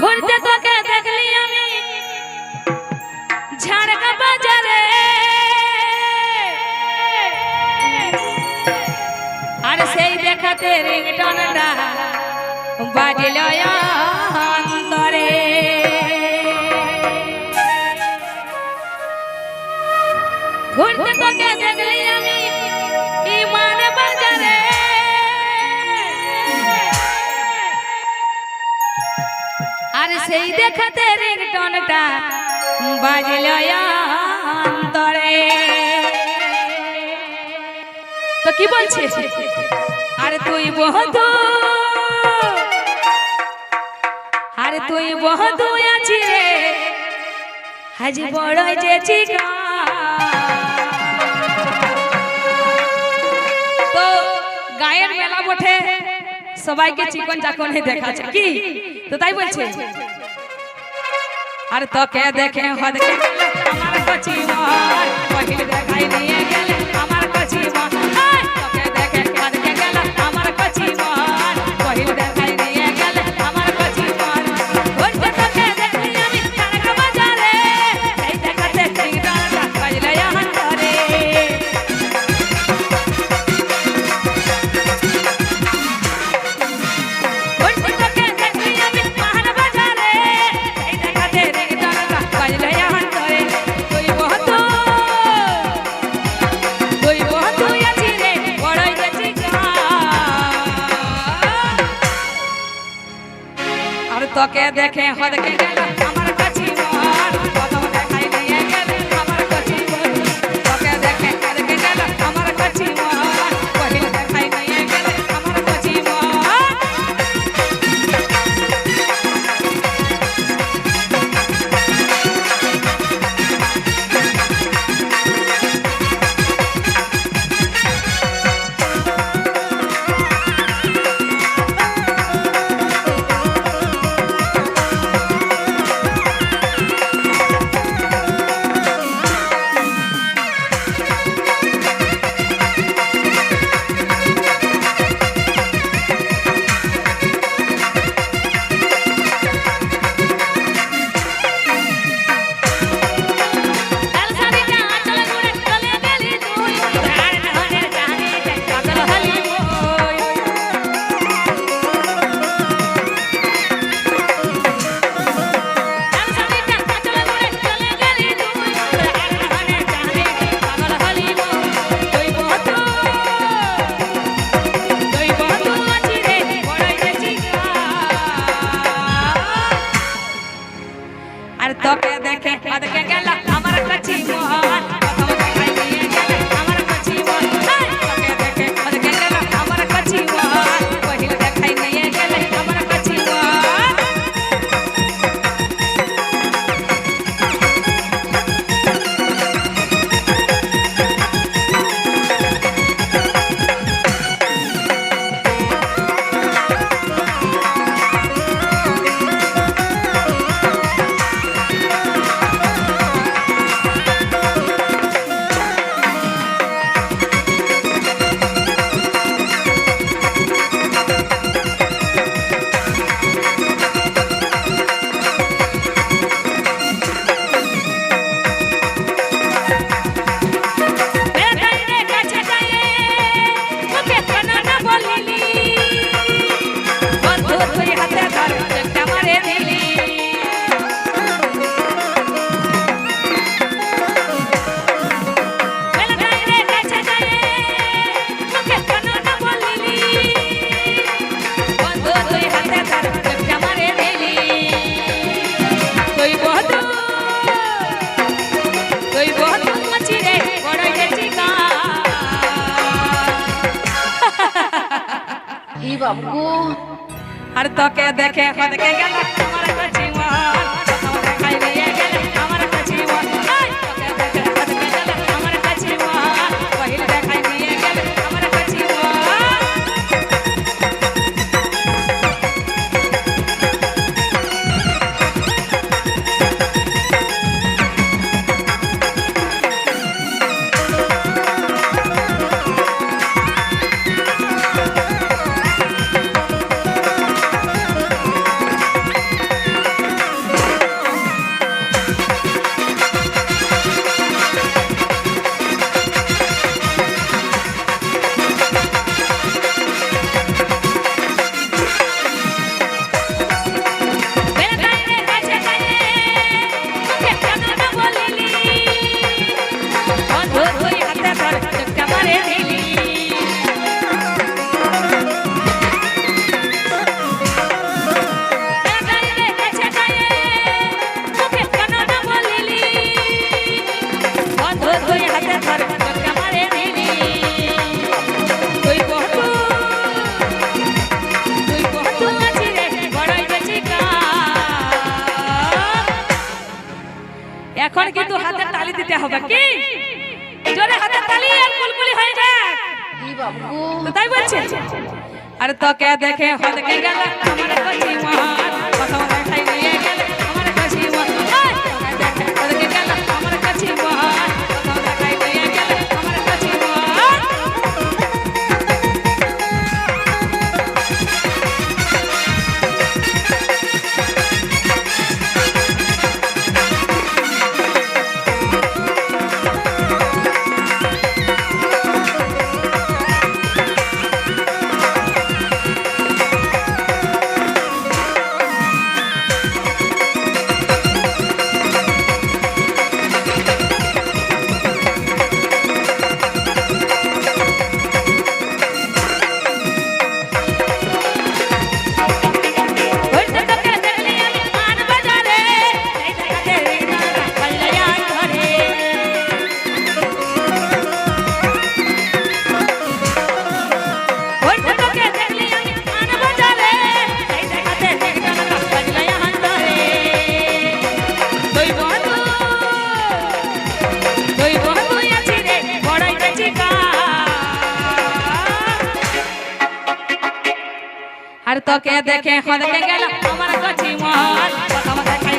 ঘুরতে তোকে দেখলি আমি। ঝাড়কা বাজারে। আর সেই দেখাতে রিংটনটা বাজিল অন্তরে। ঘুরতে তোকে দেখলি আমি। আর সেই দেখাতে রিংটনটা বাজল অন্তরে। তো কি বলছে আর তুই বহতু আর তুই বহতু আছি রে। হাজি বড় যে তো গায়ের মেলা বঠে সবাইকে চিকন চাকনে দেখাচ্ছে কি? তো তাই বলছে। আর তোকে দেখে হদ আমার কচি মন দেখাই নিয়ে গেলে আর তোকে দেখে হদকে গেল? আমার அதை கேட்கல. বাবু আর তোকে দেখে হদকে গেল আমার জীবন এখন কিন্তু হাতে তালি দিতে হবে, কি? জোরে হাতে তালি আর কুলকুলি হয়ে যাক। তাই বলছে। আর তোকে দেখে হদকে গেল আমার কাছে মহান আর তোকে দেখে হদকে গেল আমার কাছে মন।